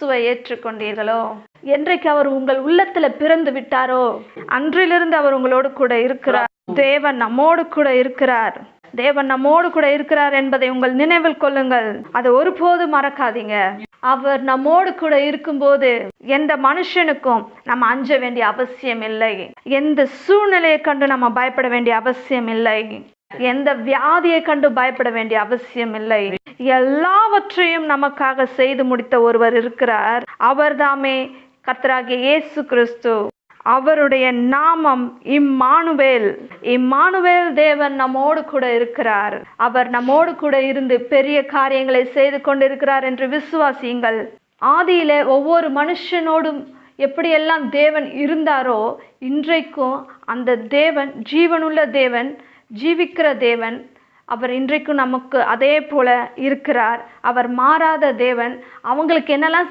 இயேசுவை ஏற்றுக்கொண்டீர்களோ? என்றைக்கு அவர் உங்கள் உள்ளத்துல பிறந்து விட்டாரோ? அன்றிலிருந்து அவர் உங்களோடு கூட இருக்கிறார். தேவன் நம்மோடு கூட இருக்கிறார். தேவன் நம்மோடு கூட இருக்கிறார் என்பதை உங்கள் நினைவில் கொள்ளுங்கள். அதை ஒருபோது மறக்காதீங்க. அவர் நம்மோடு கூட இருக்கும்போது எந்த மனுஷனுக்கும் நம்ம அஞ்ச வேண்டிய அவசியம் இல்லை. எந்த சூழ்நிலையை கண்டு நம்ம பயப்பட வேண்டிய அவசியம் இல்லை. எந்த வியாதியை கண்டு பயப்பட வேண்டிய அவசியம் இல்லை. எல்லாவற்றையும் நமக்காக செய்து முடித்த ஒருவர் இருக்கிறார். அவர்தாமே கத்தராகிய இயேசு கிறிஸ்து. அவருடைய நாமம் இம்மானுவேல். இம்மானுவேல் தேவன் நம்மோடு கூட இருக்கிறார். அவர் நம்மோடு கூட இருந்து பெரிய காரியங்களை செய்து கொண்டிருக்கிறார் என்று விசுவாசியுங்கள். ஆதியிலே ஒவ்வொரு மனுஷனோடும் எப்படியெல்லாம் தேவன் இருந்தாரோ இன்றைக்கும் அந்த தேவன் ஜீவனுள்ள தேவன் ஜீவிக்கிற தேவன் அவர் இன்றைக்கும் நமக்கு அதே போல இருக்கிறார். அவர் மாறாத தேவன். அவங்களுக்கு என்னெல்லாம்